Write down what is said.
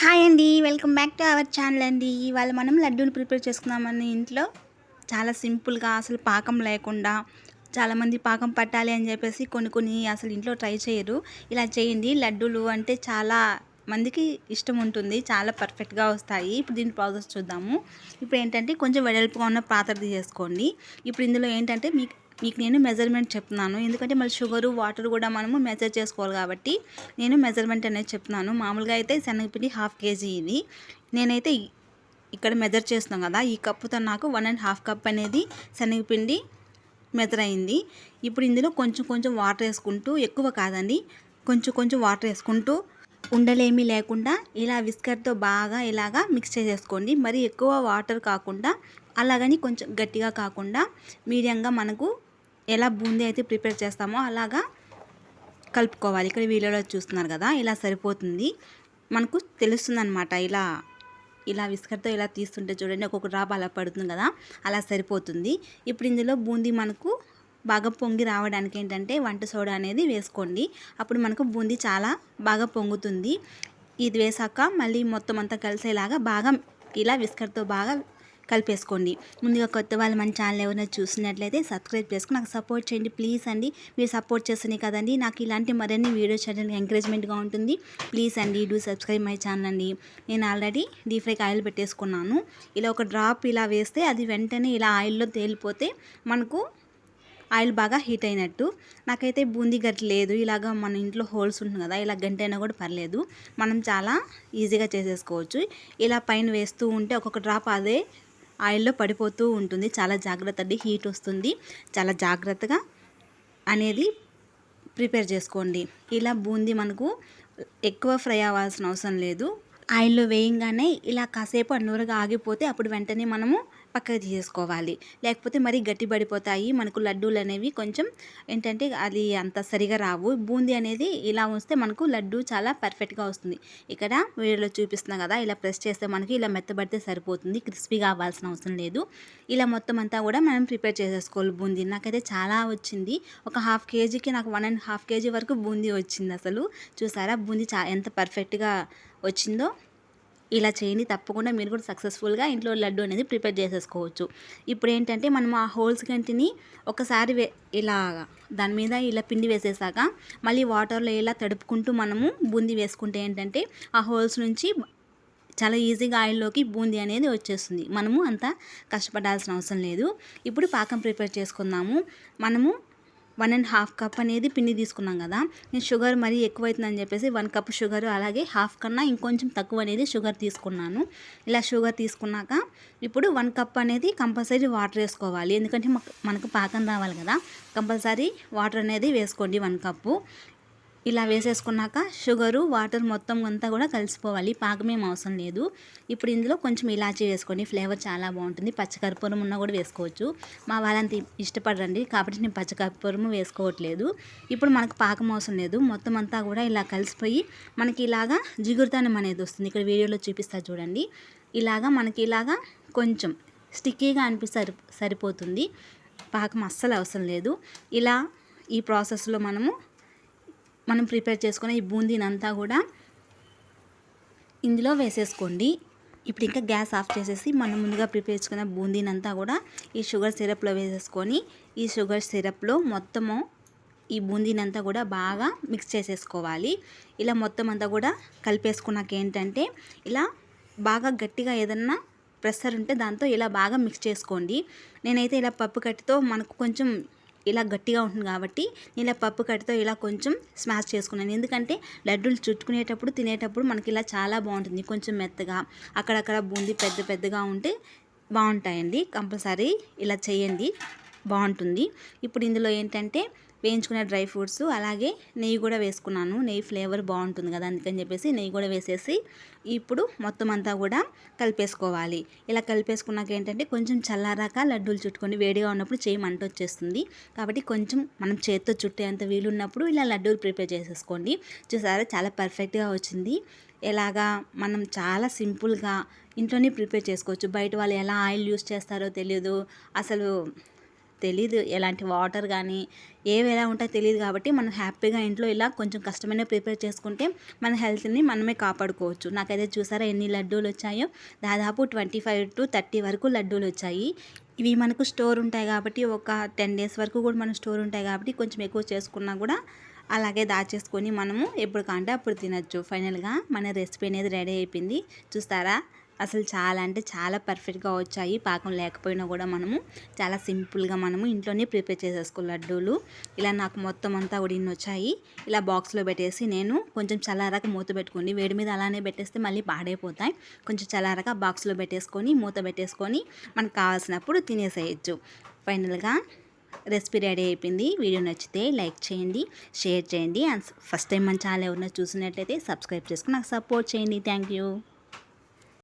Hi అండి welcome back to our channel అండి. ఇవాళ మనం లడ్డూని ప్రిపేర్ చేసుకున్నామని ఇంట్లో. చాలా సింపుల్గా అసలు పాకం లేకుండా చాలామంది పాకం పట్టాలి అని చెప్పేసి కొన్ని కొన్ని అసలు ఇంట్లో ట్రై చేయరు. ఇలా చేయండి లడ్డూలు అంటే చాలా మందికి ఇష్టం ఉంటుంది చాలా పర్ఫెక్ట్గా వస్తాయి. ఇప్పుడు దీని ప్రాసెస్ చూద్దాము. ఇప్పుడు ఏంటంటే కొంచెం వెడల్పుగా ఉన్న పాత్ర తీసేసుకోండి. ఇప్పుడు ఇందులో ఏంటంటే మీకు మీకు నేను మెజర్మెంట్ చెప్తున్నాను. ఎందుకంటే మళ్ళీ షుగరు వాటర్ కూడా మనము మెజర్ చేసుకోవాలి కాబట్టి నేను మెజర్మెంట్ అనేది చెప్తున్నాను. మామూలుగా అయితే శనగపిండి హాఫ్ కేజీ ఇది. నేనైతే ఇక్కడ మెజర్ చేస్తున్నాం కదా ఈ కప్పుతో నాకు వన్ అండ్ హాఫ్ కప్ అనేది శనగపిండి మెజర్ అయింది. ఇప్పుడు ఇందులో కొంచెం కొంచెం వాటర్ వేసుకుంటూ ఎక్కువ కాదండి కొంచెం కొంచెం వాటర్ వేసుకుంటూ ఉండలేమీ లేకుండా ఇలా విస్కర్తో బాగా ఇలాగా మిక్స్ చేసేసుకోండి. మరి ఎక్కువ వాటర్ కాకుండా అలాగని కొంచెం గట్టిగా కాకుండా మీడియంగా మనకు ఎలా బూందీ అయితే ప్రిపేర్ చేస్తామో అలాగా కలుపుకోవాలి. ఇక్కడ వీడియోలో చూస్తున్నారు కదా ఇలా సరిపోతుంది. మనకు తెలుస్తుంది అనమాట ఇలా ఇలా విస్కర్తో ఇలా తీస్తుంటే చూడండి ఒక్కొక్క డ్రాప్ అలా పడుతుంది కదా అలా సరిపోతుంది. ఇప్పుడు ఇందులో బూందీ మనకు బాగా పొంగి రావడానికి ఏంటంటే వంట సోడా అనేది వేసుకోండి. అప్పుడు మనకు బూందీ చాలా బాగా పొంగుతుంది. ఇది వేసాక మళ్ళీ మొత్తం అంతా కలిసేలాగా బాగా ఇలా విస్కర్తో బాగా కలిపేసుకోండి. ముందుగా కొత్త వాళ్ళు మన ఛానల్ ఎవరైనా చూసినట్లయితే సబ్స్క్రైబ్ చేసుకుని నాకు సపోర్ట్ చేయండి. ప్లీజ్ అండి మీరు సపోర్ట్ చేస్తేనే కదండి. నాకు ఇలాంటి మరిన్ని వీడియో చేయడానికి ఎంకరేజ్మెంట్గా ఉంటుంది. ప్లీజ్ అండి డూ సబ్స్క్రైబ్ మై ఛానల్ అండి. నేను ఆల్రెడీ డీప్ ఫ్రైకి ఆయిల్ పెట్టేసుకున్నాను. ఇలా ఒక డ్రాప్ ఇలా వేస్తే అది వెంటనే ఇలా ఆయిల్లో తేలిపోతే మనకు ఆయిల్ బాగా హీట్ అయినట్టు. నాకైతే బూందీ గట్టి లేదు. ఇలాగ మన ఇంట్లో హోల్స్ ఉంటుంది కదా ఇలా గంట అయినా కూడా పర్లేదు. మనం చాలా ఈజీగా చేసేసుకోవచ్చు. ఇలా పైన వేస్తూ ఉంటే ఒక్కొక్క డ్రాప్ అదే ఆయిల్లో పడిపోతూ ఉంటుంది. చాలా జాగ్రత్త అండి. హీట్ వస్తుంది. చాలా జాగ్రత్తగా అనేది ప్రిపేర్ చేసుకోండి. ఇలా బూందీ మనకు ఎక్కువ ఫ్రై అవ్వాల్సిన అవసరం లేదు. ఆయిల్లో వేయంగానే ఇలా కాసేపు నూరగా ఆగిపోతే అప్పుడు వెంటనే మనము పక్కకి తీసేసుకోవాలి. లేకపోతే మరీ గట్టి పడిపోతాయి మనకు లడ్డూలు అనేవి కొంచెం ఏంటంటే అది అంత సరిగా రావు. బూందీ అనేది ఇలా ఉంచితే మనకు లడ్డు చాలా పర్ఫెక్ట్గా వస్తుంది. ఇక్కడ వీడియోలో చూపిస్తున్నాం కదా ఇలా ప్రెస్ చేస్తే మనకి ఇలా మెత్తబడితే సరిపోతుంది. క్రిస్పీగా అవ్వాల్సిన అవసరం లేదు. ఇలా మొత్తం అంతా కూడా మనం ప్రిపేర్ చేసేసుకోవాలి బూందీ. నాకైతే చాలా వచ్చింది. ఒక హాఫ్ కేజీకి నాకు వన్ అండ్ హాఫ్ కేజీ వరకు బూందీ వచ్చింది అసలు. చూసారా? బూందీ చా ఎంత పర్ఫెక్ట్గా వచ్చిందో. ఇలా చేయండి తప్పకుండా మీరు కూడా సక్సెస్ఫుల్గా ఇంట్లో లడ్డు అనేది ప్రిపేర్ చేసేసుకోవచ్చు. ఇప్పుడు ఏంటంటే మనం ఆ హోల్స్ గంటిని ఒకసారి వే ఇలా దాని మీద ఇలా పిండి వేసేసాక మళ్ళీ వాటర్లో ఇలా తడుపుకుంటూ మనము బూందీ వేసుకుంటే ఏంటంటే ఆ హోల్స్ నుంచి చాలా ఈజీగా ఆయిల్లోకి బూందీ అనేది వచ్చేస్తుంది. మనము అంత కష్టపడాల్సిన అవసరం లేదు. ఇప్పుడు పాకం ప్రిపేర్ చేసుకుందాము. మనము వన్ అండ్ హాఫ్ కప్ అనేది పిండి తీసుకున్నాం కదా. నేను షుగర్ మరీ ఎక్కువైతుందని చెప్పేసి వన్ కప్ షుగర్ అలాగే హాఫ్ కన్నా ఇంకొంచెం తక్కువ అనేది షుగర్ తీసుకున్నాను. ఇలా షుగర్ తీసుకున్నాక ఇప్పుడు వన్ కప్ అనేది కంపల్సరీ వాటర్ వేసుకోవాలి. ఎందుకంటే మాకు- మనకు పాకం రావాలి కదా. కంపల్సరీ వాటర్ అనేది వేసుకోండి వన్ కప్పు. ఇలా వేసేసుకున్నాక షుగరు వాటర్ మొత్తం అంతా కూడా కలిసిపోవాలి. పాకమేం అవసరం లేదు. ఇప్పుడు ఇందులో కొంచెం ఇలాచీ వేసుకోండి. ఫ్లేవర్ చాలా బాగుంటుంది. పచ్చకర్పూరం ఉన్నా కూడా వేసుకోవచ్చు. మా వాళ్ళంత ఇష్టపడరండి. కాబట్టి నేను పచ్చకర్పూరం వేసుకోవట్లేదు. ఇప్పుడు మనకు పాకం అవసరం లేదు. మొత్తం అంతా కూడా ఇలా కలిసిపోయి మనకి ఇలాగా జిగురుతానం అనేది వస్తుంది. ఇక్కడ వీడియోలో చూపిస్తా చూడండి. ఇలాగా మనకి ఇలాగా కొంచెం స్టిక్కీగా అనిపిస్తే సరిపోతుంది. పాకం అస్సలు అవసరం లేదు. ఇలా ఈ ప్రాసెస్లో మనము మనం ప్రిపేర్ చేసుకున్న ఈ బూందీని అంతా కూడా ఇందులో వేసేసుకోండి. ఇప్పుడు ఇంకా గ్యాస్ ఆఫ్ చేసేసి మనం ముందుగా ప్రిపేర్ చేసుకున్న బూందీనంతా కూడా ఈ షుగర్ సిరప్లో వేసేసుకొని ఈ షుగర్ సిరప్లో మొత్తము ఈ బూందీనంతా కూడా బాగా మిక్స్ చేసేసుకోవాలి. ఇలా మొత్తం అంతా కూడా కలిపేసుకున్నాక ఏంటంటే ఇలా బాగా గట్టిగా ఏదన్నా ప్రెస్సర్ ఉంటే దాంతో ఇలా బాగా మిక్స్ చేసుకోండి. నేనైతే ఇలా పప్పు కట్టితో మనకు కొంచెం ఇలా గట్టిగా ఉంటుంది కాబట్టి నేను ఇలా పప్పు కట్టితో ఇలా కొంచెం స్మాష్ చేసుకున్నాను. ఎందుకంటే లడ్డూలు చుట్టుకునేటప్పుడు తినేటప్పుడు మనకి ఇలా చాలా బాగుంటుంది. కొంచెం మెత్తగా అక్కడక్కడ బూందీ పెద్ద పెద్దగా ఉంటే బాగుంటాయండి. కంపల్సరీ ఇలా చేయండి. బాగుంటుంది. ఇప్పుడు ఇందులో ఏంటంటే వేయించుకున్న డ్రై ఫ్రూట్స్ అలాగే నెయ్యి కూడా వేసుకున్నాను. నెయ్యి ఫ్లేవర్ బాగుంటుంది కదా అందుకని చెప్పేసి నెయ్యి కూడా వేసేసి ఇప్పుడు మొత్తం అంతా కూడా కలిపేసుకోవాలి. ఇలా కలిపేసుకున్నాక ఏంటంటే కొంచెం చల్లారాక లడ్డూలు చుట్టుకొని వేడిగా ఉన్నప్పుడు చేయి మంట వచ్చేస్తుంది. కాబట్టి కొంచెం మనం చేత్తో చుట్టేంత వీలున్నప్పుడు ఇలా లడ్డూలు ప్రిపేర్ చేసేసుకోండి. చూసారా? చాలా పర్ఫెక్ట్గా వచ్చింది. ఎలాగా మనం చాలా సింపుల్గా ఇంట్లోనే ప్రిపేర్ చేసుకోవచ్చు. బయట వాళ్ళు ఎలా ఆయిల్ యూస్ చేస్తారో తెలియదు అసలు తెలీదు ఎలాంటి వాటర్ కానీ ఏవి ఎలా ఉంటాయో తెలియదు కాబట్టి మనం హ్యాపీగా ఇంట్లో ఇలా కొంచెం కష్టమైన ప్రిపేర్ చేసుకుంటే మన హెల్త్ని మనమే కాపాడుకోవచ్చు. నాకైతే చూసారా ఎన్ని లడ్డూలు వచ్చాయో? దాదాపు ట్వంటీ ఫైవ్ టు థర్టీ వరకు లడ్డూలు వచ్చాయి. ఇవి మనకు స్టోర్ ఉంటాయి కాబట్టి ఒక టెన్ డేస్ వరకు కూడా మన స్టోర్ ఉంటాయి కాబట్టి కొంచెం ఎక్కువ చేసుకున్నా కూడా అలాగే దాచేసుకొని మనము ఎప్పుడు కాంటే అప్పుడు తినచ్చు. ఫైనల్గా మన రెసిపీ అనేది రెడీ అయిపోయింది. చూస్తారా? అసలు చాలా అంటే చాలా పర్ఫెక్ట్గా వచ్చాయి. పాకం లేకపోయినా కూడా మనము చాలా సింపుల్గా మనము ఇంట్లోనే ప్రిపేర్ చేసేసుకో లడ్డూలు. ఇలా నాకు మొత్తం అంతా కూడా ఇన్ని వచ్చాయి. ఇలా బాక్స్లో పెట్టేసి నేను కొంచెం చల్లారాక మూత పెట్టుకోండి వేడి మీద అలానే పెట్టేస్తే మళ్ళీ పాడైపోతాయి. కొంచెం చల్లారాక బాక్స్లో పెట్టేసుకొని మూత పెట్టేసుకొని మనకు కావాల్సినప్పుడు తినేసేయచ్చు. ఫైనల్గా రెసిపీ రెడీ అయిపోయింది. వీడియో నచ్చితే లైక్ చేయండి షేర్ చేయండి. అండ్ ఫస్ట్ టైం మన ఛానల్ ఎవరైనా చూసినట్లయితే సబ్స్క్రైబ్ చేసుకుని నాకు సపోర్ట్ చేయండి. Thank you.